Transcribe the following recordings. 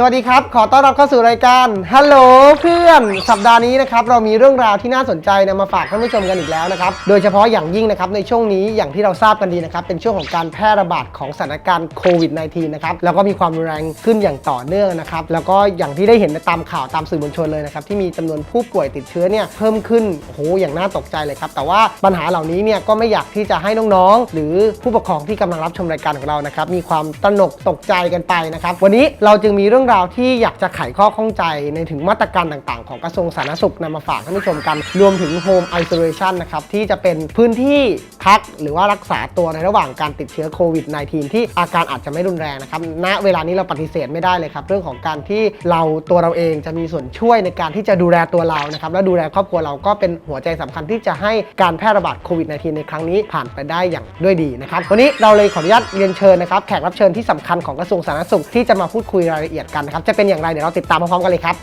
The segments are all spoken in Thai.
สวัสดีครับ ขอต้อนรับเข้าสู่รายการ ฮัลโหลเพื่อน สัปดาห์นี้นะครับเรามีเรื่องราวที่น่าสนใจนำมาฝากท่านผู้ชมกันอีกแล้วนะครับ โดยเฉพาะอย่างยิ่งนะครับในช่วงนี้อย่างที่เราทราบกันดีนะครับ เป็นช่วงของการแพร่ระบาดของสถานการณ์โควิด -19 นะครับ แล้วก็มีความรุนแรงขึ้นอย่างต่อเนื่องนะครับ แล้วก็อย่างที่ได้เห็นตามข่าวตามสื่อมวลชนเลยนะครับ ที่มีจำนวนผู้ป่วยติดเชื้อเนี่ยเพิ่มขึ้นโอ้โหอย่างน่าตกใจเลยครับ แต่ว่าปัญหาเหล่านี้เนี่ยก็ไม่อยากที่จะให้น้องๆหรือผู้ปกครองที่กำลังรับชมรายการของเรานะครับมีความตระหนกตกใจกันไปนะครับวันนี้เราจึงมีเรื่องราวที่อยากจะไขข้อข้องใจในถึงมาตรการต่างๆ ของกระทรวงสาธารณสุขนำมาฝากท่านผู้ชมกัน รวมถึง Home Isolation นะครับ ที่จะเป็นพื้นที่พักหรือว่ารักษาตัวในระหว่างการติดเชื้อโควิด -19 ที่อาการอาจจะไม่รุนแรงนะครับ ณ เวลานี้เราปฏิเสธไม่ได้เลยครับ เรื่องของการที่เราตัวเราเองจะมีส่วนช่วยในการที่จะดูแลตัวเรานะครับ และดูแลครอบครัวเราก็เป็นหัวใจสำคัญที่จะให้การแพร่ระบาดโควิด -19 ในครั้งนี้ผ่านไปได้อย่างด้วยดีนะครับ วันนี้เราเลยขออนุญาตเรียนเชิญนะครับแขกรับเชิญที่สำคัญของกระทรวงสาธารณสุขที่จะมาพูดคุยรายละเอียดกันนะครับจะเป็นอย่างไรเดี๋ยวเราติดตามพร้อมๆกันเลยครับ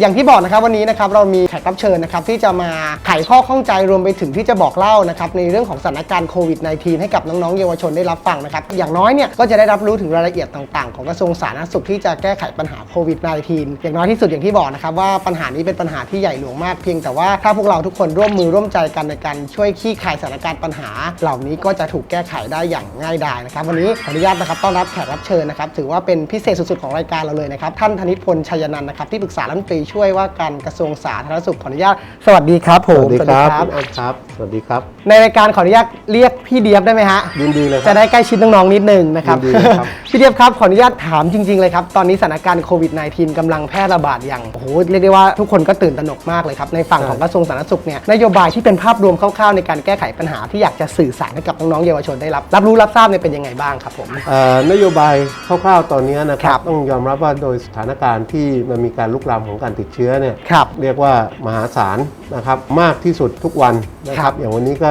อย่างที่บอกนะครับวันนี้นะครับเรามีแขกรับเชิญนะครับที่จะมาไขข้อข้องใจรวมไปถึงที่จะบอกเล่านะครับในเรื่องของสถานการณ์โควิด -19 ให้กับน้องๆเยาวชนได้รับฟังนะครับอย่างน้อยเนี่ยก็จะได้รับรู้ถึงรายละเอียดต่างๆ ของกระทรวงสาธารณสุขที่จะแก้ไขปัญหาโควิด -19 อย่างน้อยที่สุดอย่างที่บอกนะครับว่าปัญหานี้เป็นปัญหาที่ใหญ่หลวงมากเพียง แต่ว่าถ้าพวกเราทุกคนร่วมมือร่วมใจกันในการช่วยคลี่คลายสถานการณ์ปัญหา เหล่านี้ก็จะถูกแก้ไขได้อย่างง่ายดายนะครับวันนี้ขออนุญาตนะครับต้อนรับแขกรับเชิญนะครับถือว่าเป็นพิเศษสุดๆของรายการเราเลยนะครับท่านธนิตพลชัยนันท์นะครับที่ปรึกษารัฐมนตรีช่วยว่าการกระทรวงสาธารณสุขขออนุญาตสวัสดีครับผมสวัสดีครับคุณอันครับ สวัสดีครับ ในรายการขออนุญาตเรียกพี่เดียบได้ไหมฮะยินดีเลยคจะรับได้ใกล้ชิดน้องๆนิดนึงนะครับยินดีเลยครับพี่เดียบครับขออนุญาตถามจริงๆเลยครับตอนนี้สถานการณ์โควิด -19 กำลังแพร่ระบาดอย่างโอ้โหเรียกได้ว่าทุกคนก็ตื่นตระหนกมากเลยครับในฝั่งของกระทรวงสาธารณสุขเนี่ยนโยบายที่เป็นภาพรวมคร่าวๆในการแก้ไขปัญหาที่อยากจะสื่อสารให้กับน้องๆเยาวชนได้รับ รับรู้รับทราบเนี่ยเป็นยังไงบ้างครับผมเอ่อนโยบายคร่าวๆตอนนี้นะคครัรับบต้องยอมรับว่าโดยสถานการณ์ที่มันมีการลุกลามของการติดเชื้อเนี่ยครับเรียกว่ามหาศาลนะครับมากที่สุดทุกวันนะคครัรับบอย่างวันนี้ก็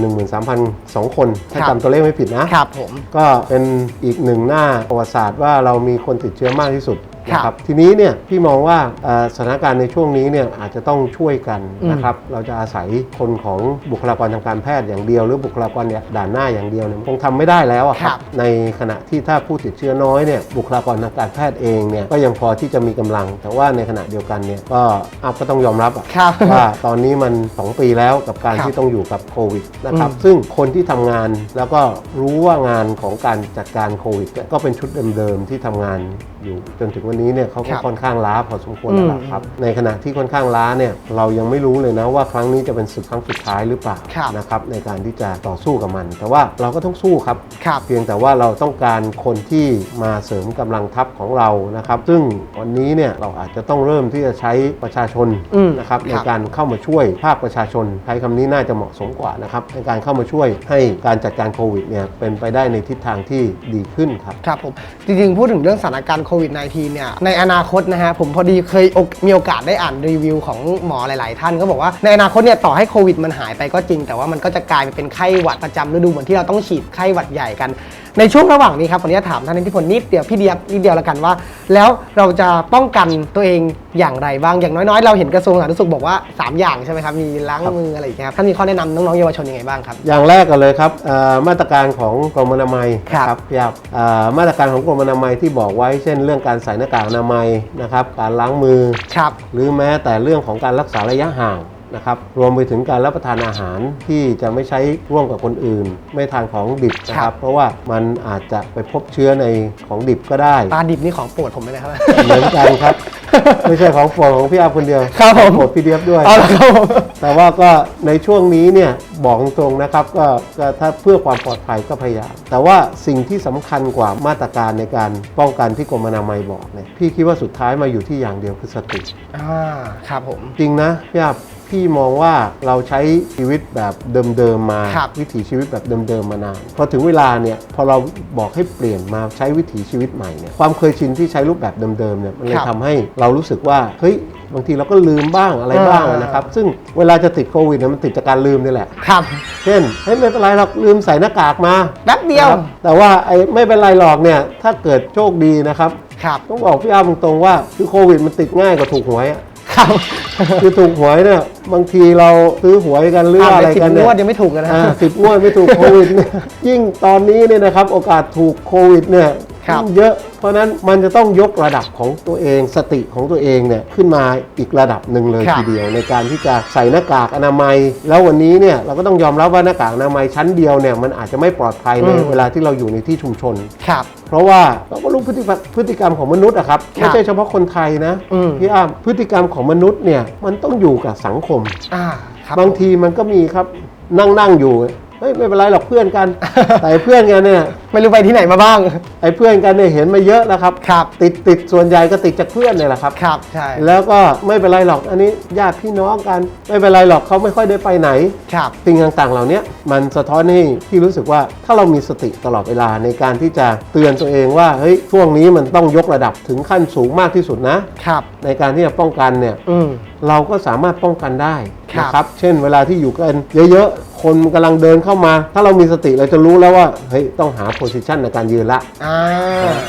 หนึ่งหมื่นสามพันสองคน ถ้าครับจำตัวเลขไม่ผิดนะครับผมก็เป็นอีกหนึ่งหน้าประวัติศาสตร์ว่าเรามีคนติดเชื้อมากที่สุดครับ นะครับทีนี้เนี่ยพี่มองว่าเอ่อสถานการณ์ในช่วงนี้เนี่ยอาจจะต้องช่วยกันอืมนะครับเราจะอาศัยคนของบุคลากรทางการแพทย์อย่างเดียว หรือบุคลากรเนี่ยด่านหน้าอย่างเดียวเนี่ยคงทำไม่ได้แล้วอะคครัรับบในขณะที่ถ้าผู้ติดเชื้อน้อยเนี่ยบุคลากรทางการแพทย์เองเนี่ยก็ยังพอที่จะมีกำลัง แต่ว่าในขณะเดียวกันเนี่ยก็อัพก็ต้องยอมรับอะครับว่าตอนนี้มัน 2 ปีแล้วกับการครับที่ต้องอยู่กับโควิดนะครับอืมซึ่งคนที่ทำงานแล้วก็รู้ว่างานของการจัดการโควิดเนี่ยก็เป็นชุดเดิมๆที่ทำงาน อยู่ จนถึงวันนี้เนี่ยเขาก็ครับค่อนข้างล้าพอสมควรแล้วล่ะครับ ในขณะที่ค่อนข้างล้าเนี่ยเรายังไม่รู้เลยนะว่าครั้งนี้จะเป็นศึกครั้งสุดท้ายหรือเปล่าครับ นะครับในการที่จะต่อสู้กับมัน แต่ว่าเราก็ต้องสู้ครับ ครับ เพียงแต่ว่าเราต้องการคนที่มาเสริมกำลังทัพของเรานะครับ ซึ่งวันนี้เนี่ยเราอาจจะต้องเริ่มที่จะใช้ประชาชนอืมนะครับในครับการเข้ามาช่วยภาคประชาชนใช้คำนี้น่าจะเหมาะสมกว่านะครับในการเข้ามาช่วยให้การจัดการโควิดเนี่ยเป็นไปได้ในทิศทางที่ดีขึ้นครับ ครับผมจริงๆพูดถึงเรื่องสถานการณ์โควิด -19 เนี่ยในอนาคตนะฮะผมพอดีเคยมีโอกาสได้อ่านรีวิวของหมอหลาย ๆ ท่านก็บอกว่าในอนาคตเนี่ยต่อให้โควิดมันหายไปก็จริง แต่ว่ามันก็จะกลายไปเป็นไข้หวัดประจำฤดูเหมือนที่เราต้องฉีดไข้หวัดใหญ่กันในช่วงระหว่างนี้ครับผมจะถามท่านนิติพลนิดเดียวพี่เดียบนิดเดียวละกันว่า แล้วเราจะป้องกันตัวเองอย่างไรบ้างอย่างน้อยๆ เราเห็นกระทรวงสาธารณสุขบอกว่าสามอย่างใช่ไหมครับมีล้างมืออะไรอย่างเงี้ยครับท่านมีข้อแนะนำน้องๆเยาวชนยังไงบ้างครับ อย่างแรกกันเลยครับเอ่อมาตรการของกรมอนามัยครับพี่ครับเอ่อมาตรการของกรมอนามัยที่บอกไว้เช่น เรื่องการใส่หน้ากากอนามัยนะครับการล้างมือ ครับ หรือแม้แต่เรื่องของการรักษาระยะห่าง นะครับรวมไปถึงการรับประทานอาหารที่จะไม่ใช้ร่วมกับคนอื่น ไม่ทานของดิบนะคครัรับบเพราะว่ามันอาจจะไปพบเชื้อในของดิบก็ได้ ปลาดิบนี่ของโปรดผมเลยนะครับ เหมือนกันครับ ไม่ใช่ของโปรดของพี่อาคนเดียวครับผมของโปรดพี่เดียบด้วย เอาละครับผม แต่ว่าก็ในช่วงนี้เนี่ยบอกตรงนะครับก็ก็ถ้าเพื่อความปลอดภัยก็พยายามแต่ว่าสิ่งที่สำคัญกว่ามาตรการในการป้องกันที่กรมอนามัยบอกเนี่ยพี่คิดว่าสุดท้ายมาอยู่ที่อย่างเดียวคือสติ อ่า ครับผม จริงนะพี่อา พี่มองว่าเราใช้ชีวิตแบบเดิมๆมา ครับวิถีชีวิตแบบเดิมๆมานานพอถึงเวลาเนี่ยพอเราบอกให้เปลี่ยนมาใช้วิถีชีวิตใหม่เนี่ยความเคยชินที่ใช้รูปแบบเดิมๆเนี่ยมันเลยครับทำให้เรารู้สึกว่าเฮ้ยบางทีเราก็ลืมบ้างอะไรบ้างอ่าน นะครับ ซึ่งเวลาจะติดโควิดเนี่ยมันติดจากการลืมนี่แหละ ครับ เช่นเฮ้ยไม่เป็นไรหรอกลืมใส่หน้ากากมาแป๊บเดียว นะครับแต่ว่าไอ้ไม่เป็นไรหรอกเนี่ยถ้าเกิดโชคดีนะครับ ครับ ต้องบอกพี่อ้ำตรงๆว่าคือโควิดมันติดง่ายกว่าถูกหวยอะ ครับ คือถูกหวยเนี่ยบางทีเราซื้อหวยกันหรืออ่านอะไรไปสิบกันงเนี่ยวดยังไม่ถูกเลยนะอ่าสิบงวดไม่ถูกโควิดเนี่ยยิ่งตอนนี้เนี่ยนะครับโอกาสถูกโควิดเนี่ย ครับเยอะ เพราะฉะนั้นมันจะต้องยกระดับของตัวเองสติของตัวเองเนี่ยขึ้นมาอีกระดับหนึ่งเลยครับทีเดียว ในการที่จะใส่หน้ากากอนามัย แล้ววันนี้เนี่ยเราก็ต้องยอมรับว่าหน้ากากอนามัยชั้นเดียวเนี่ยมันอาจจะไม่ปลอดภัยในอืมเวลาที่เราอยู่ในที่ชุมชนครับเพราะว่าเราก็รู้พฤติกรรมพฤติกรรมของมนุษย์อะครับครับไม่ใช่เฉพาะคนไทยนะอืมพี่อ้ามพฤติกรรมของมนุษย์เนี่ยมันต้องอยู่กับสังคมอ่าครับบางทีมันก็มีครับนั่งนั่งอยู่เฮ้ยไม่เป็นไรหรอกเพื่อนกันแต่ไอ้เพื่อนกันเนี่ยไม่รู้ไปที่ไหนมาบ้าง ไอ้เพื่อนกันเนี่ยเห็นมาเยอะแล้วครับครับติดติดส่วนใหญ่ก็ติดจากเพื่อนเนี่ยแหละครับ ครับใช่ แล้วก็ไม่เป็นไรหรอกอันนี้ญาติพี่น้องกัน ไม่เป็นไรหรอกเขาไม่ค่อยได้ไปไหนครับสิ่งต่างๆ เหล่านี้มันสะท้อนให้ที่รู้สึกว่าถ้าเรามีสติตลอดเวลาในการที่จะเตือนตัวเองว่าเฮ้ยช่วงนี้มันต้องยกระดับถึงขั้นสูงมากที่สุดนะครับ ในการที่จะป้องกันเนี่ยอืมเราก็สามารถป้องกันได้ครับนะครับ เช่นเวลาที่อยู่กันเยอะๆ คนกำลังเดินเข้ามา ถ้าเรามีสติเราจะรู้แล้วว่าเฮ้ยต้องหาโพสิชันในการยืนละอ่า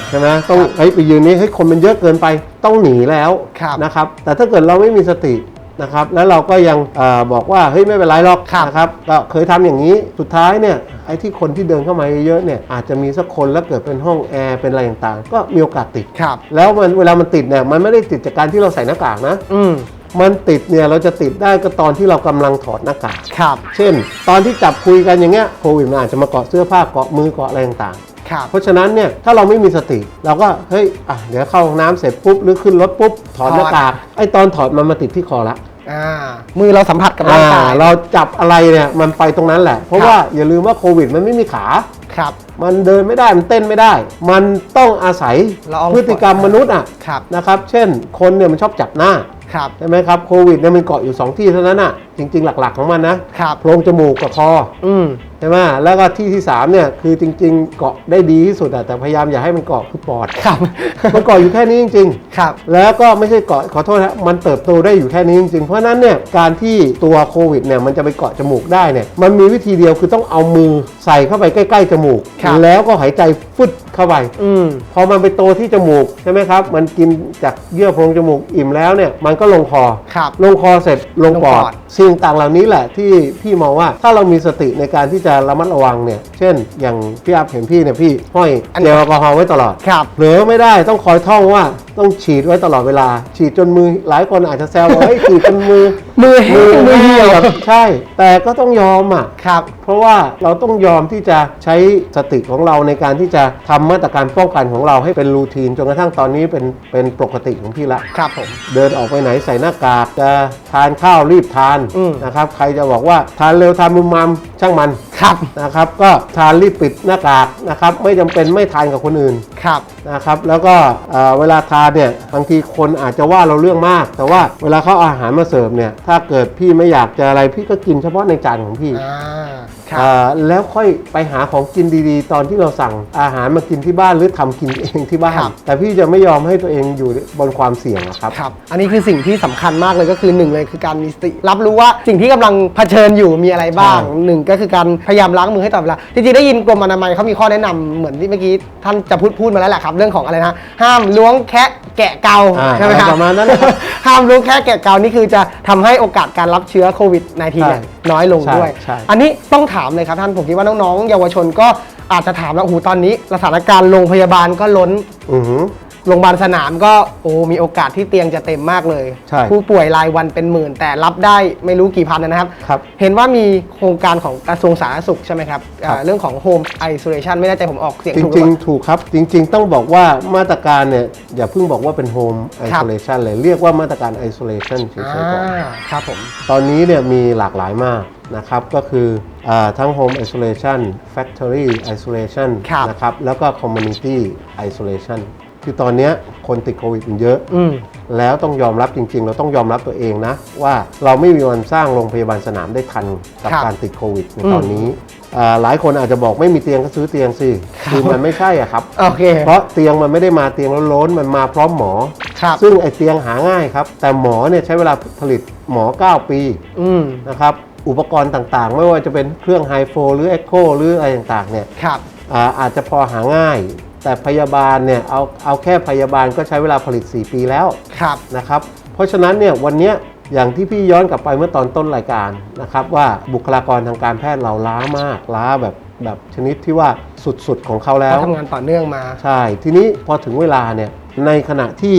ใช่ไหมต้องเฮ้ยไปยืนนี้เฮ้ยคนมันเยอะเกินไปต้องหนีแล้วครับนะครับ แต่ถ้าเกิดเราไม่มีสตินะครับ แล้วเราก็ยังเออบอกว่าเฮ้ยไม่เป็นไรหรอกครับ นะครับก็เคยทำอย่างนี้สุดท้ายเนี่ยไอ้ที่คนที่เดินเข้ามาเยอะๆเนี่ยอาจจะมีสักคนแล้วเกิดเป็นห้องแอร์เป็นอะไรต่างๆ ก็มีโอกาสติด ครับ แล้วมันเวลามันติดเนี่ยมันไม่ได้ติดจากการที่เราใส่หน้ากากนะ อืม มันติดเนี่ยเราจะติดได้ก็ตอนที่เรากำลังถอดหน้ากาก ครับ เช่น ตอนที่จับคุยกันอย่างเงี้ยโควิดมันอาจจะมาเกาะเสื้อผ้าเกาะมือเกาะอะไรต่างครับๆเพราะฉะนั้นเนี่ยถ้าเราไม่มีสติ เราก็เฮ้ยอะเดี๋ยวเข้าห้องน้ำเสร็จปุ๊บหรือขึ้นรถปุ๊บถอดหน้ากากไอ้ตอนถอดมันมาติดที่คอละอ่า มือเราสัมผัสกับร่างกายอ่เราจับอะไรเนี่ยมันไปตรงนั้นแหละ เพราะครับว่าอย่าลืมว่าโควิดมันไม่มีขา ครับ มันเดินไม่ได้มันเต้นไม่ได้ มันต้องอาศัยละอองพฤติกรรมมนุษย์อะครับ นะครับ เช่นคนเนี่ยมันชอบจับหน้า ครับใช่ไหมครับโควิดเนี่ยมันเกาะอยู่ 2 ที่เท่านั้นอะ จริง ๆ หลักๆของมันนะครับโพรงจมูกกับคออืมใช่ไหมแล้วก็ที่ที่3เนี่ยคือจริง ๆ เกาะได้ดีที่สุดอะแต่พยายามอย่าให้มันเกาะคือปอดครับมันเกาะอยู่แค่นี้จริงครับๆแล้วก็ไม่ใช่เกาะขอโทษนะมันเติบโตได้อยู่แค่นี้จริงๆ เพราะฉะนั้นเนี่ยการที่ตัวโควิดเนี่ยมันจะไปเกาะจมูกได้เนี่ยมันมีวิธีเดียวคือต้องเอามือใส่เข้าไปใกล้ ๆ จมูกครับแล้วก็หายใจฟึดเข้าไปอืมพอมันไปโตที่จมูกใช่ไหมครับ มันกินจากเยื่อโพรงจมูกอิ่มแล้วเนี่ยมันก็ลงคอครับลงคอเสร็จลงปอลงดปอดสิ่งต่างเหล่านี้แหละที่พี่มองว่าถ้าเรามีสติในการที่จะระมัดระวังเนี่ยเช่น อย่างพี่อัพเห็นพี่เนี่ยพี่ห้อยเจลแอลกอฮอล์ไว้ตลอดครับเผลอไม่ได้ต้องคอยท่องว่า ต้องฉีดไว้ตลอดเวลา ฉีดจนมือหลายคนอาจจะแซวว่าเฮ้ยฉีดจนมือ มือแห้งมือเหี่ยวแบบใช่ แต่ก็ต้องยอมอะครับ เพราะว่าเราต้องยอมที่จะใช้สติของเราในการที่จะทำมาตรการป้องกันของเราให้เป็นรูทีนจนกระทั่งตอนนี้เป็นเป็นปกติของพี่ละครับผมเดินออกไปไหนใส่หน้ากากจะทานข้าวรีบทานอืมนะครับใครจะบอกว่าทานเร็วทานมุมมามช่างมันครับนะครับ ก็ทานรีบปิดหน้ากากนะครับไม่จำเป็นไม่ทานกับคนอื่นครับนะครับ แล้วก็เอ่อเวลาทานเนี่ยบางทีคนอาจจะว่าเราเรื่องมาก แต่ว่าเวลาเขาเอาอาหารมาเสิร์ฟเนี่ยถ้าเกิดพี่ไม่อยากจะอะไรพี่ก็กินเฉพาะในจานของพี่อ่าครับเอ่อแล้วค่อยไปหาของกินดีๆ ตอนที่เราสั่งอาหารมากินที่บ้านหรือทำกินเองที่บ้าน ครับ แต่พี่จะไม่ยอมให้ตัวเองอยู่บนความเสี่ยงอะครับ ครับ อันนี้คือสิ่งที่สำคัญมากเลยก็คือหนึ่งเลยคือการมีสติ รับรู้ว่าสิ่งที่กำลังเผชิญอยู่มีอะไรบ้างใช่ หนึ่งก็คือการพยายามล้างมือให้ตลอดเวลาจริงๆได้ยินกรมอนามัยเขามีข้อแนะนำเหมือนที่เมื่อกี้ท่านจะพูดพูดมาแล้วแหละครับ เรื่องของอะไรนะห้ามล้วงแคะแกะเกาอ่าใช่ไหมครับประมาณนั้นนะครับ ห้ามล้วงแคะแกะเกานี่คือจะทำให้โอกาสการรับเชื้อโควิด -19 เนี่ยใช่น้อยลงใช่ด้วยใช่ อันนี้ต้องถามเลยครับท่านผมคิดว่าน้องๆ เยาวชนก็อาจจะถามแล้วโอ้โหตอนนี้สถานการณ์โรงพยาบาลก็ล้น อือหือ โรงพยาบาลสนามก็โอ้มีโอกาสที่เตียงจะเต็มมากเลย ใช่ผู้ป่วยรายวันเป็นหมื่น แต่รับได้ไม่รู้กี่พันนะครับ ครับเห็นว่ามีโครงการของกระทรวงสาธารณสุขใช่ไหมครับครับ อ่าเรื่องของ Home Isolation ไม่แน่ใจผมออกเสียงจถูกหริรืงอเปล่า ๆ ถูกครับ จริง ๆ ต้องบอกว่ามาตรการเนี่ย อย่าเพิ่งบอกว่าเป็น Home ครับ Isolation เลย เรียกว่ามาตรการ Isolation เฉอ่ายๆก่อนครับผม ตอนนี้เนี่ยมีหลากหลายมากนะครับก็คืออาทั้ง Home Isolation Factory Isolation ครับ นะครับแล้วก็ Community Isolation คือตอนเนี้ยคนติดโควิดมันเยอะ อืม แล้วต้องยอมรับจริง ๆ เราต้องยอมรับตัวเองนะ ว่าเราไม่มีวันสร้างโรงพยาบาลสนามได้ทันกับครับการติดโควิดในอืมตอนนี้อ่าหลายคนอาจจะบอกไม่มีเตียงก็ซื้อเตียงสิครับ คือมันไม่ใช่อะครับ โอเค เพราะเตียงมันไม่ได้มาเตียงล้นๆมันมาพร้อมหมอ ครับ ซึ่งไอเตียงหาง่ายครับ แต่หมอเนี่ยใช้เวลาผลิตหมอ 9 ปีอืม นะครับอุปกรณ์ต่างๆ ไม่ว่าจะเป็นเครื่องไฮโฟหรือเอ็กโคหรืออะไรต่างๆเนี่ย ครับ อ่าอาจจะพอหาง่าย แต่พยาบาลเนี่ยเอาเอาแค่พยาบาลก็ใช้เวลาผลิต 4 ปีแล้วครับ นะครับ เพราะฉะนั้นเนี่ยวันเนี้ยอย่างที่พี่ย้อนกลับไปเมื่อตอนต้นรายการนะครับว่าบุคลากรทางการแพทย์เราล้ามากล้าแบบแบบชนิดที่ว่าสุดๆของเขาแล้เขาว ทำงานต่อเนื่องมา ใช่ ทีนี้พอถึงเวลาเนี่ยในขณะที่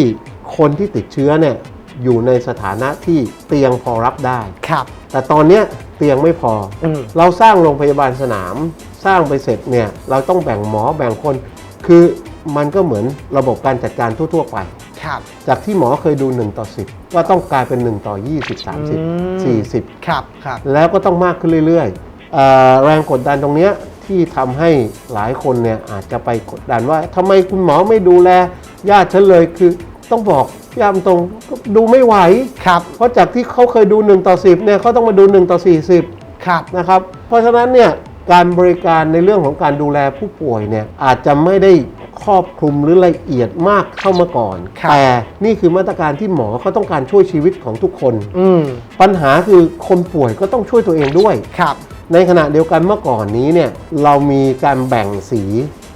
คนที่ติดเชื้อเนี่ยอยู่ในสถานะที่เตียงพอรับได้ ครับ แต่ตอนเนี้ยเตียงไม่พออม เราสร้างโรงพยาบาลสนาม สร้างไปเสร็จเนี่ยเราต้องแบ่งหมอแบ่งคน คือมันก็เหมือนระบบการจัดการทั่ว ๆ ไป ครับ จากที่หมอเคยดู 1 ต่อ 10ก็ต้องกลายเป็น 1 ต่อ 20 ม 30 40 ครับครับ แล้วก็ต้องมากขึ้นเรื่อยๆเอ่อแรงกดดันตรงเนี้ยที่ทำให้หลายคนเนี่ยอาจจะไปกดดันว่าทำไมคุณหมอไม่ดูแลญาติฉันเลยคือต้องบอกพี่ยามตรงก็ดูไม่ไหว ครับ เพราะจากที่เขาเคยดู 1 ต่อ 10เนี่ยเขาต้องมาดู 1 ต่อ 40 ครับ นะครับ เพราะฉะนั้นเนี่ย การบริการในเรื่องของการดูแลผู้ป่วยเนี่ยอาจจะไม่ได้ครอบคลุมหรือละเอียดมากเข้ามาก่อนครับแต่นี่คือมาตรการที่หมอเขาต้องการช่วยชีวิตของทุกคนอืมปัญหาคือคนป่วยก็ต้องช่วยตัวเองด้วย ครับ ในขณะเดียวกันเมื่อก่อนนี้เนี่ยเรามีการแบ่งสี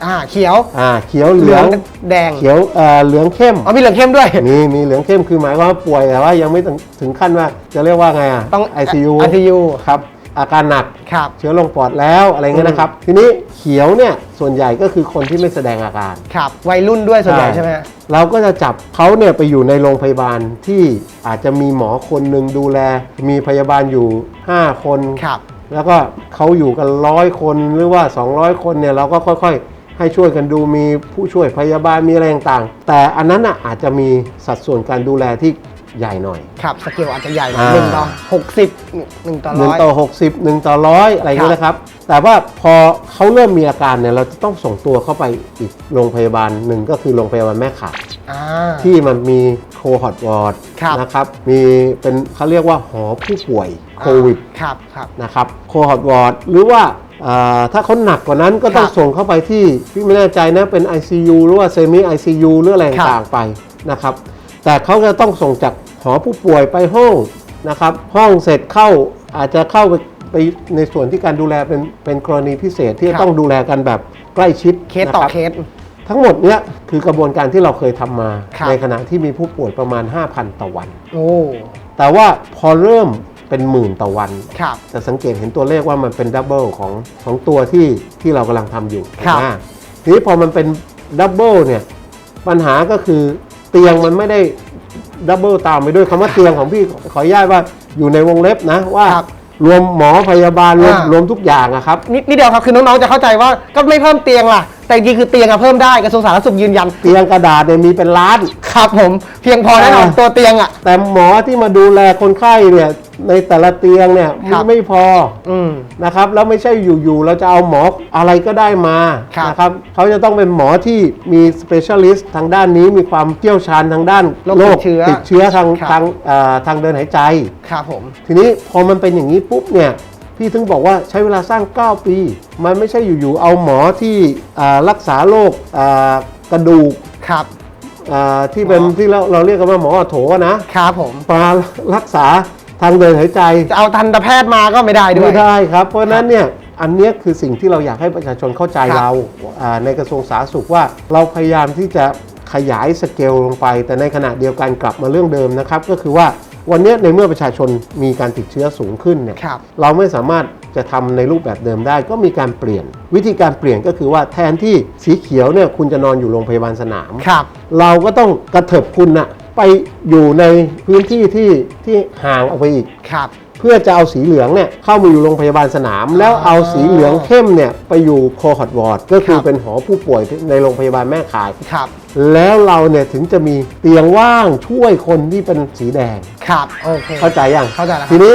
อ่าเขียวอ่าเขียวเหลืองแดงเขียวเอ่อเหลืองเข้มอ๋อมีเหลืองเข้มด้วยมีมีเหลืองเข้มคือหมายความว่าป่วยแต่ว่ายังไม่ถึงถึงขั้นว่าจะเรียกว่าไงอะต้อง ICU ICU ครับ อาการหนักครับ เชื้อลงปอดแล้วอะไรเงี้ยนะครับ ทีนี้เขียวเนี่ยส่วนใหญ่ก็คือคนที่ไม่แสดงอาการ ครับ วัยรุ่นด้วยส่วนใหญ่ใช่ใช่ไหมฮะ เราก็จะจับเขาเนี่ยไปอยู่ในโรงพยาบาลที่อาจจะมีหมอคนหนึ่งดูแล มีพยาบาลอยู่ 5 คน ครับ แล้วก็เขาอยู่กันร้อยคนหรือว่า 200 คนเนี่ยเราก็ค่อยๆ ให้ช่วยกันดูมีผู้ช่วยพยาบาลมีอะไรต่างๆ แต่อันนั้นน่ะอาจจะมีสัดส่วนการดูแลที่ ใหญ่หน่อย ครับสเกลอาจจะใหญ่หน่อยอ่า หนึ่งต่อหกสิบหนึ่งต่อร้อย1ต่อ60 1 ต่อร้อยอะไรอย่างเงี้ยนะครับ แต่ว่าพอเขาเริ่มมีอาการเนี่ยเราจะต้องส่งตัวเข้าไปอีกโรงพยาบาลหนึ่งก็คือโรงพยาบาลแม่ขาอ่า ที่มันมีโคฮอตวอร์ดครับ นะครับ มีเป็นเขาเรียกว่าหอผู้ป่วยโควิดครับครับ นะครับโคฮอตวอร์ดหรือว่าอ่าถ้าเขาหนักกว่านั้นก็ต้องครับส่งเข้าไปที่พี่ไม่แน่ใจนะเป็น ICU หรือว่าเซมิ ICU หรืออะไรครับ ต่างๆไปนะครับ แต่เขาจะต้องส่งจาก หอผู้ป่วยไปห้องนะครับ ห้องเสร็จเข้าอาจจะเข้าไปไปในส่วนที่การดูแลเป็นเป็นกรณีพิเศษที่จะต้องดูแลกันแบบใกล้ชิดเคสต่อนะครับเคส ทั้งหมดเนี้ยคือกระบวนการที่เราเคยทำมาครับ ในขณะที่มีผู้ป่วยประมาณ 5,000 ต่อวัน โอ้แต่ว่าพอเริ่มเป็นหมื่นต่อวัน ครับ จะสังเกตเห็นตัวเลขว่ามันเป็นดับเบิลของของตัวที่ที่เรากำลังทำอยู่ครับนะทีนี้พอมันเป็นดับเบิลเนี่ยปัญหาก็คือเตียงมันไม่ได้ ดับเบิลตามไปด้วยคำว่าเตียงของพี่ขออนุญาตว่าอยู่ในวงเล็บนะว่า ครับรวมหมอพยาบาลรวมอ่าร รวมทุกอย่างอะครับ นิดนิดเดียวครับคือน้องๆจะเข้าใจว่าก็ไม่เพิ่มเตียงล่ะ แต่จริงๆคือเตียงอะเพิ่มได้กระทรวงสาธารณสุขยืนยันเตียงกระดาษเนี่ยมีเป็นล้าน ครับผมเพียงพอแน่นอนอ่าตัวเตียงอะ แต่หมอที่มาดูแลคนไข้เนี่ยในแต่ละเตียงเนี่ยครัมันบไม่พออืม นะครับแล้วไม่ใช่อยู่ๆเราจะเอาหมออะไรก็ได้มาครับ นะครับเขาจะต้องเป็นหมอที่มี specialist ทางด้านนี้มีความเชี่ยวชาญทางด้านโรคติดเชื้อติดเชื้อทางครับทางเอ่อทางเดินหายใจ ครับผม ทีนี้พอมันเป็นอย่างนี้ปุ๊บเนี่ย พี่ถึงบอกว่าใช้เวลาสร้าง 9 ปี มันไม่ใช่อยู่ ๆ เอาหมอที่อ่ารักษาโรคอ่ากระดูกครับอ่าที่เป็นหมอที่เราเราเรียกกันว่าหมอโถนะครับผมมารักษาทางเดินหายใจ จะเอาทันตแพทย์มาก็ไม่ได้ด้วยไม่ได้ครับ เพราะฉะนั้นเนี่ยอันเนี้ยคือสิ่งที่เราอยากให้ประชาชนเข้าใจครับเราอ่าในกระทรวงสาธารณสุขว่าเราพยายามที่จะขยายสเกลลงไป แต่ในขณะเดียวกันกลับมาเรื่องเดิมนะครับ ก็คือว่า วันเนี้ยในเมื่อประชาชนมีการติดเชื้อสูงขึ้นเนี่ยครับเราไม่สามารถจะทำในรูปแบบเดิมได้ ก็มีการเปลี่ยน วิธีการเปลี่ยนก็คือว่าแทนที่สีเขียวเนี่ยคุณจะนอนอยู่โรงพยาบาลสนามครับเราก็ต้องกระเถิบคุณนะไปอยู่ในพื้นที่ที่ที่ห่างออกไปอีกครับเพื่อจะเอาสีเหลืองเนี่ยเข้ามาอยู่โรงพยาบาลสนาม แล้วเอาสีเหลืองเข้มเนี่ยไปอยู่โคฮอตวอร์ดก็คือครับเป็นหอผู้ป่วยในโรงพยาบาลแม่ขายครับ แล้วเราเนี่ยถึงจะมีเตียงว่างช่วยคนที่เป็นสีแดง ครับโอเค เข้าใจยังเข้าใจแล้วครับ ทีนี้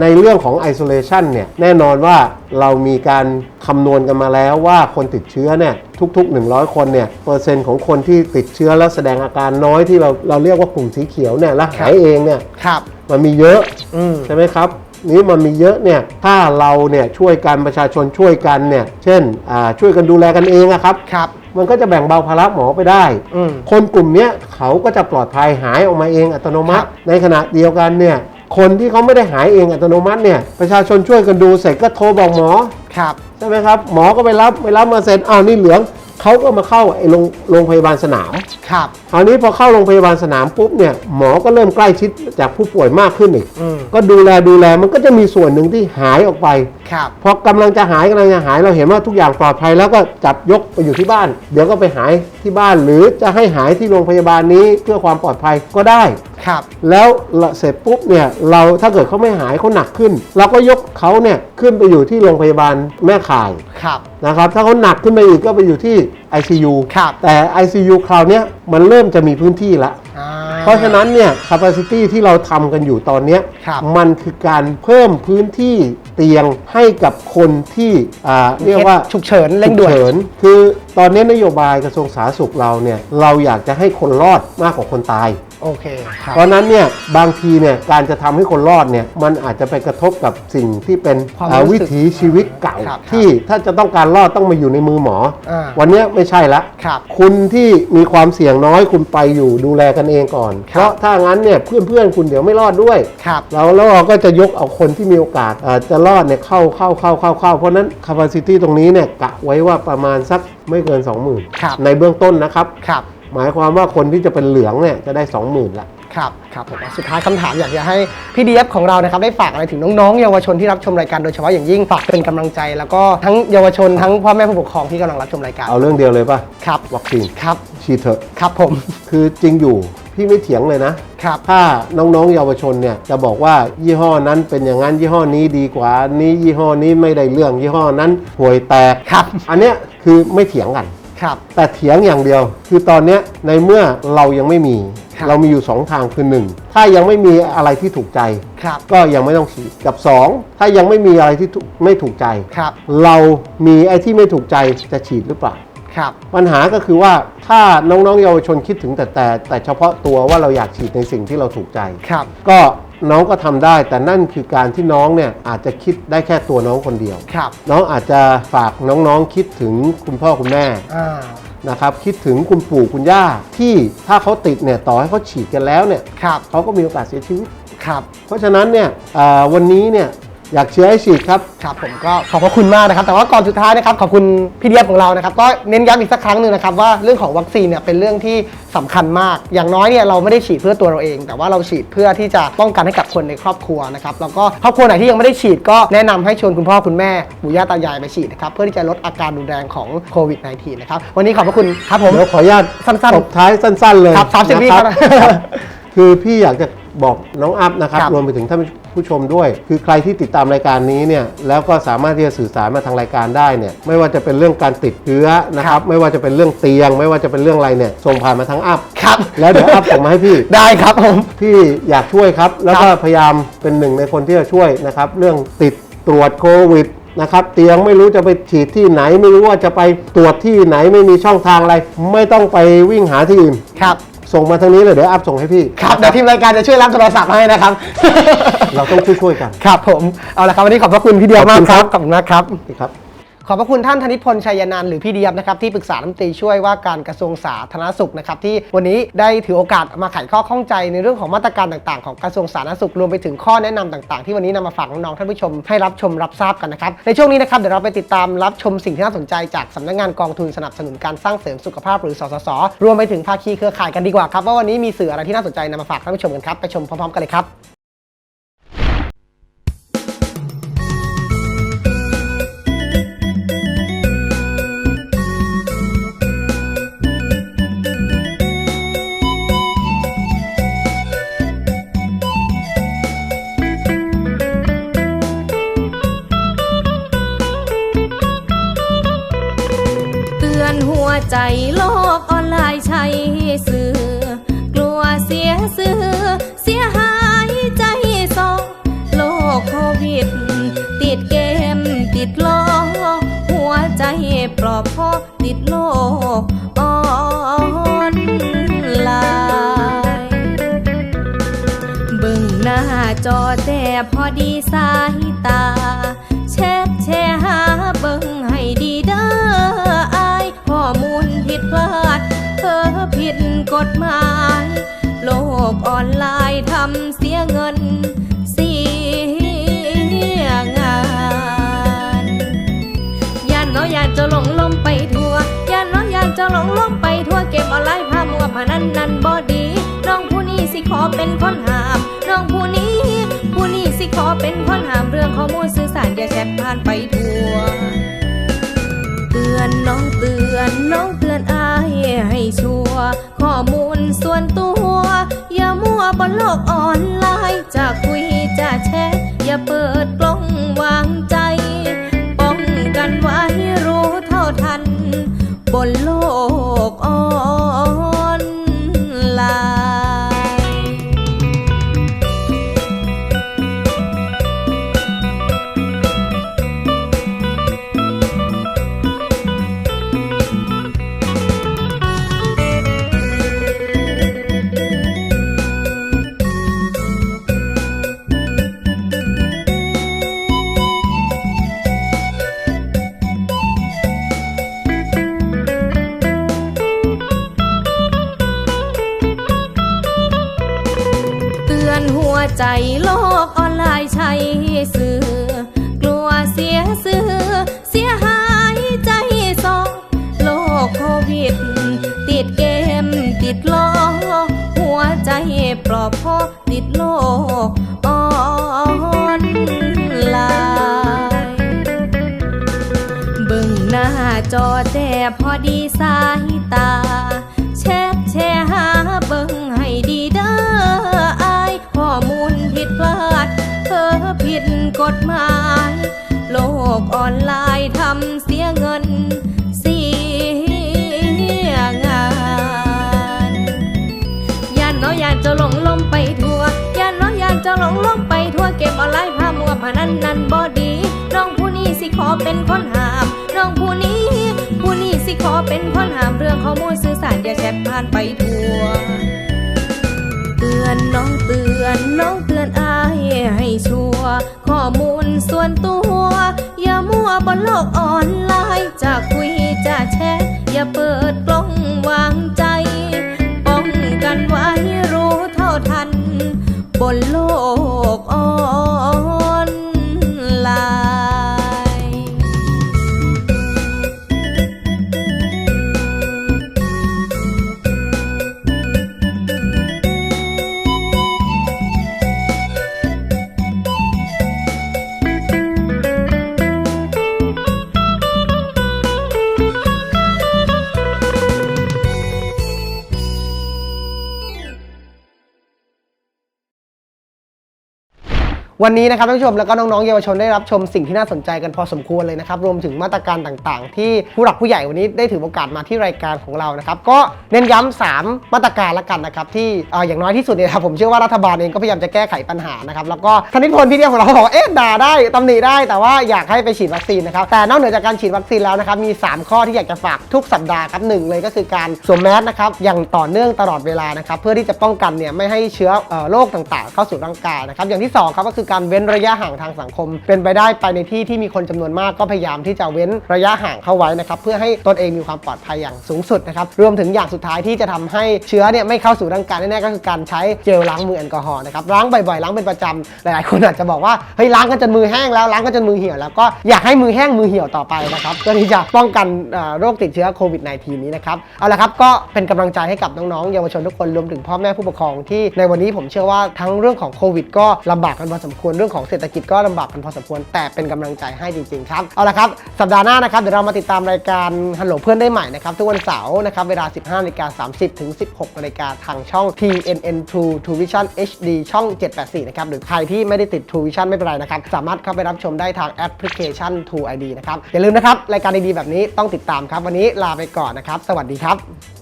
ในเรื่องของ isolation เนี่ยแน่นอนว่าเรามีการคำนวณกันมาแล้วว่าคนติดเชื้อเนี่ยทุกๆ 100 คนเนี่ยเปอร์เซ็นต์ของคนที่ติดเชื้อแล้วแสดงอาการน้อยที่เราเราเรียกว่ากลุ่มสีเขียวเนี่ยแล้วหายเองเนี่ยครับ มันมีเยอะ อืม ใช่ไหมครับ นี่มันมีเยอะเนี่ยถ้าเราเนี่ยช่วยกันประชาชนช่วยกันเนี่ยเช่นอ่าช่วยกันดูแลกันเองอะครับ ครับ มันก็จะแบ่งเบาภาระหมอไปได้ อืม คนกลุ่มเนี้ยเขาก็จะปลอดภัยหายออกมาเองอัตโนมัครัติบในขณะเดียวกันเนี่ย คนที่เขาไม่ได้หายเองอัตโนมัติเนี่ย ประชาชนช่วยกันดูเสร็จก็โทรบอกหมอ ครับ ใช่ไหมครับ หมอก็ไปรับไปรับมาเสร็จอ้าวนี่เหลือง เขาก็มาเข้าไอ้โรงโรงพยาบาลสนามครับ คราวนี้พอเข้าโรงพยาบาลสนามปุ๊บเนี่ยหมอก็เริ่มใกล้ชิดจากผู้ป่วยมากขึ้นอีก อืม ก็ดูแลดูแลมันก็จะมีส่วนหนึ่งที่หายออกไป ครับ พอกำลังจะหายกำลังจะหายเราเห็นว่าทุกอย่างปลอดภัยแล้วก็จับยกไปอยู่ที่บ้าน เดี๋ยวก็ไปหายที่บ้านหรือจะให้หายที่โรงพยาบาลนี้เพื่อความปลอดภัยก็ได้ ครับแล้วเสร็จปุ๊บเนี่ยเราถ้าเกิดเขาไม่หายเขาหนักขึ้น เราก็ยกเขาเนี่ยขึ้นไปอยู่ที่โรงพยาบาลแม่ข่ายครับนะครับถ้าเขาหนักขึ้นไปอีกก็ไปอยู่ที่ ICU ครับแต่ ICU คราวเนี้ยมันเริ่มจะมีพื้นที่ละอ่เพราะฉะนั้นเนี่ย capacity ที่เราทำกันอยู่ตอนเนี้ยครับมันคือการเพิ่มพื้นที่เตียงให้กับคนที่อ่าเรียกว่าฉุกเฉินเร่งด่วนฉุกฉิคือตอนนี้นโยบายกระทรวงสาธารณสุขเราเนี่ยเราอยากจะให้คนรอดมากกว่าคนตาย โอเคครับเพราะฉะนั้นเนี่ยบางทีเนี่ยการจะทำให้คนรอดเนี่ยมันอาจจะไปกระทบกับสิ่งที่เป็นความอ่ารู้สึกวิถีชีวิตเก่า ครับที่ถ้าจะต้องการรอดต้องมาอยู่ในมือหมอ อ่าวันเนี้ยไม่ใช่ละครับคุณที่มีความเสี่ยงน้อยคุณไปอยู่ดูแลกันเองก่อน ครับ เพราะถ้างั้นเนี่ยเพื่อนๆคุณเดี๋ยวไม่รอดด้วย ครับ เราแล้วเราก็จะยกเอาคนที่มีโอกาสอ่าจะรอดเนี่ยเข้าเข้าเข้าเข้าเข้าเพราะฉะนั้น capacity ตรงนี้เนี่ยกะไว้ว่าประมาณสักไม่เกิน 20,000 ครับ ในเบื้องต้นนะครับ ครับ หมายความว่าคนที่จะเป็นเหลืองเนี่ยจะได้ 20,000ละ ครับครับผมสุดท้ายคำถามอยากจะให้พี่ดีเอฟของเรานะครับได้ฝากอะไรถึงน้องๆ เยาวชนที่รับชมรายการโดยเฉพาะอย่างยิ่งฝากเป็นกำลังใจ แล้วก็ทั้งเยาวชนทั้งพ่อแม่ผู้ปกครองที่กำลังรับชมรายการเอาเรื่องเดียวเลยป่ะ ครับวัคซีนครับฉีดเถอะ ครับผมคือจริงอยู่พี่ไม่เถียงเลยนะ ครับ ถ้าน้องๆ เยาวชนเนี่ยจะบอกว่ายี่ห้อนั้นเป็นอย่างนั้นยี่ห้อนี้ดีกว่านี้ยี่ห้อนี้ไม่ได้เรื่องยี่ห้อนั้นห่วยแตกครับ อันเนี้ยคือไม่เถียงกัน ครับ แต่เถียงอย่างเดียว คือตอนเนี้ยในเมื่อเรายังไม่มี ครับ เรามีอยู่ 2 ทางคือ 1 ถ้ายังไม่มีอะไรที่ถูกใจ ครับ ก็ยังไม่ต้องฉีดกับ 2 ถ้ายังไม่มีอะไรที่ถูกไม่ถูกใจ ครับ เรามีไอ้ที่ไม่ถูกใจจะฉีดหรือเปล่า ครับ ปัญหาก็คือว่าถ้าน้องๆเยาวชนคิดถึงแต่แต่แต่เฉพาะตัวว่าเราอยากฉีดในสิ่งที่เราถูกใจ ครับ ก็ น้องก็ทำได้ แต่นั่นคือการที่น้องเนี่ยอาจจะคิดได้แค่ตัวน้องคนเดียว ครับ น้องอาจจะฝากน้องๆคิดถึงคุณพ่อคุณแม่อ่านะครับคิดถึงคุณปู่คุณย่าที่ถ้าเขาติดเนี่ยต่อให้เขาฉีดกันแล้วเนี่ยครับเขาก็มีโอกาสเสียชีวิต ครับ เพราะฉะนั้นเนี่ยอ่าวันนี้เนี่ย อยากเชียร์ให้ฉีดครับ ครับผมก็ขอบพระคุณมากนะครับ แต่ว่าก่อนสุดท้ายนะครับขอบคุณพี่เดียบของเรานะครับก็เน้นย้ำอีกสักครั้งหนึ่งนะครับว่าเรื่องของวัคซีนเนี่ยเป็นเรื่องที่สำคัญมาก อย่างน้อยเนี่ยเราไม่ได้ฉีดเพื่อตัวเราเอง แต่ว่าเราฉีดเพื่อที่จะป้องกันให้กับคนในครอบครัวนะครับแล้วก็ครอบครัวไหนที่ยังไม่ได้ฉีดก็แนะนำให้ชวนคุณพ่อคุณแม่ปู่ย่าตายายไปฉีดนะครับเพื่อที่จะลดอาการรุนแรงของโควิด -19 นะครับวันนี้ขอบพระคุณครับผม เดี๋ยวขออนุญาตสั้นๆตบท้ายสั้น ๆ เลยครับ30วินะครับครับ คือพี่อยากจะบอกน้องอัพนะครับ ครับรวมไปถึงท่าน ผู้ชมด้วย คือใครที่ติดตามรายการนี้เนี่ยแล้วก็สามารถที่จะสื่อสารมาทางรายการได้เนี่ยไม่ว่าจะเป็นเรื่องการติดเชื้อนะครับไม่ว่าจะเป็นเรื่องเตียง ไม่ว่าจะเป็นเรื่องอะไรเนี่ยส่งผ่านมาทางอัพครับ แล้วเดี๋ยวอัพส่งมาให้พี่ ได้ครับผมพี่อยากช่วยครับ แล้วก็พยายามเป็นหนึ่งในคนที่จะช่วยนะครับเรื่องติดตรวจโควิดนะครับเตียงไม่รู้จะไปฉีดที่ไหน ไม่รู้ว่าจะไปตรวจที่ไหนไม่มีช่องทางอะไร ไม่ต้องไปวิ่งหาที่อื่นครับ ส่งมาทางนี้เลยเดี๋ยวอัพส่งให้พี่ ครับเดี๋ยวทีมรายการจะช่วยรับโทรศัพท์ให้นะครับ เราต้องช่วยๆกัน ครับผม เอาละครับวันนี้ขอบพระคุณพี่เดียวมากครับ ขอบคุณมากครับ ครับ ขอบพระคุณท่านธนิพนธ์ชัยนันท์หรือพี่เดียบนะครับที่ปรึกษารัฐมนตรีช่วยว่าการกระทรวงสาธารณสุขนะครับที่วันนี้ได้ถือโอกาสมาไขข้อข้องใจในเรื่องของมาตรการต่างๆ ของกระทรวงสาธารณสุขรวมไปถึงข้อแนะนำต่างๆ ที่วันนี้นำมาฝากน้องๆท่านผู้ชมให้รับชมรับทราบกันนะครับในช่วงนี้นะครับเดี๋ยวเราไปติดตามรับชมสิ่งที่น่าสนใจจากสำนักงานกองทุนสนับสนุนการสร้างเสริมสุขภาพหรือสสสรวมไปถึงภาคีเครือข่ายกันดีกว่าครับว่าวันนี้มีสื่ออะไรที่น่าสนใจนำมาฝากท่านผู้ชมกันครับไปชมพร้อมๆกันเลยครับ กออนไลน์เบิ่งหน้าจอแต่พอดีสายตาแชทแชร์หาเบิ่งให้ดีเด้ออายข้อมูลผิดพลาดเธอผิดกฎหมาย โลกออนไลน์ทำเสียเงินเสียงานยานเนาะยานจะลง จะหลงลงไปทั่วเก็บเอาไล่พามัวพนันนันบอดี น้องผู้นี้สิขอเป็นคนหาม น้องผู้นี้ ผู้นี้สิขอเป็นคนหามเรื่องข้อมูลสื่อสารอย่าแชทผ่านไปทั่ว เตือนน้องเตือนน้องเตือนอายให้ชัวข้อมูลส่วนตัว อย่ามั่วบนโลกออนไลน์จะคุยจะแชทอย่าเปิดกล้องวางใจ นหัวใจโลกออนไลน์ใช้สื่อ กลัวเสียสื่อ เสียหายใจสองโลกโควิด ติดเกมติดโลกหัวใจปลอบพอติดโลกออนไลน์เบิ่งหน้าจอแต่พอดีสายตา ออนไลน์ทำเสียเงินเสียงานยานนาะยานจะหลงลมไปทั่วยานเนาะยานจะหลงลมไปทั่วเก็บออนไลน์พามัวพนันนันบอดีน้องผู้นี้สิขอเป็นคนหามน้องผู้นี้ ผู้นี้สิขอเป็นคนหามเรื่องข้อมูลสื่อสารอย่าแชทผ่านไปทั่วเตือนน้องเตือนน้อง นโลกออนไลน์จะคุยจะแชทอย่าเปิดกล้องวางใจ ป้องกันไว้รู้เท่าทัน บนโลกออน วันนี้นะครับท่านผู้ชมแล้วก็น้องๆเยาวชนได้รับชมสิ่งที่น่าสนใจกันพอสมควรเลยนะครับรวมถึงมาตรการต่างๆ ที่ผู้หลักผู้ใหญ่วันนี้ได้ถือโอกาสมาที่รายการของเรานะครับก็เน้นย้ำสามมาตรการละกันนะครับที่อย่างน้อยที่สุดเนี่ยครับผมเชื่อว่ารัฐบาลเองก็พยายามจะแก้ไขปัญหานะครับแล้วก็ธนิพลพี่เดียวของเราบอกเอ๊ะด่าได้ตำหนิได้ แต่ว่าอยากให้ไปฉีดวัคซีนนะครับแต่นอกเหนือจากการฉีดวัคซีนแล้วนะครับมี 3 ข้อที่อยากจะฝากทุกสัปดาห์ครับหนึ่งเลยก็คือการสวมแมสนะครับอย่างต่อเนื่องตลอดเวลานะครับเพื่อที่จะป้องกันเนี่ยไม่ให้เชื้อโรคต่างๆ เข้าสู่ร่างกายนะครับอย่างที่สองครับก็คือการเว้นระยะห่างทางสังคม เป็นไปได้ไปในที่ที่มีคนจำนวนมากก็พยายามที่จะเว้นระยะห่างเข้าไว้นะครับเพื่อให้ตนเองมีความปลอดภัยอย่างสูงสุดนะครับรวมถึงอย่างสุดท้ายที่จะทำให้เชื้อเนี่ยไม่เข้าสู่ร่างกายแน่ๆก็คือการใช้เจลล้างมือแอลกอฮอล์นะครับล้างบ่อยๆล้างเป็นประจำหลายๆคนอาจจะบอกว่าเฮ้ยล้างกันจนมือแห้งแล้วล้างกันจนมือเหี่ยวแล้วก็อยากให้มือแห้งมือเหี่ยวต่อไปนะครับเพื่อที่จะป้องกันโรคติดเชื้อโควิด -19 นี้นะครับเอาละครับก็เป็นกำลังใจให้กับน้องๆเยาวชนทุกคนรวมถึงพ่อแม่ผู้ปกครองที่ในวันนี้ผมเชื่อว่าทั้งเรื่องของโควิดก็ลำบากกันพอสมควรเรื่องของเศรษฐกิจก็ลำบากกันพอสมควรแต่เป็นกำลังใจให้จริงๆครับเอาละครับสัปดาห์หน้านะครับเดี๋ยวเรามาติดตามรายการฮัลโหลเพื่อนได้ใหม่นะครับทุกวันเสาร์นะครับเวลา 15นาฬิกา30ถึง16นาฬิกาทางช่อง TNN True True Vision HD ช่อง 784 นะครับหรือใครที่ไม่ได้ติด True Vision ไม่เป็นไรนะครับสามารถเข้าไปรับชมได้ทางแอปพลิเคชัน True ID นะครับอย่าลืมนะครับรายการดีๆแบบนี้ต้องติดตามครับ วันนี้ลาไปก่อนนะครับ สวัสดีครับ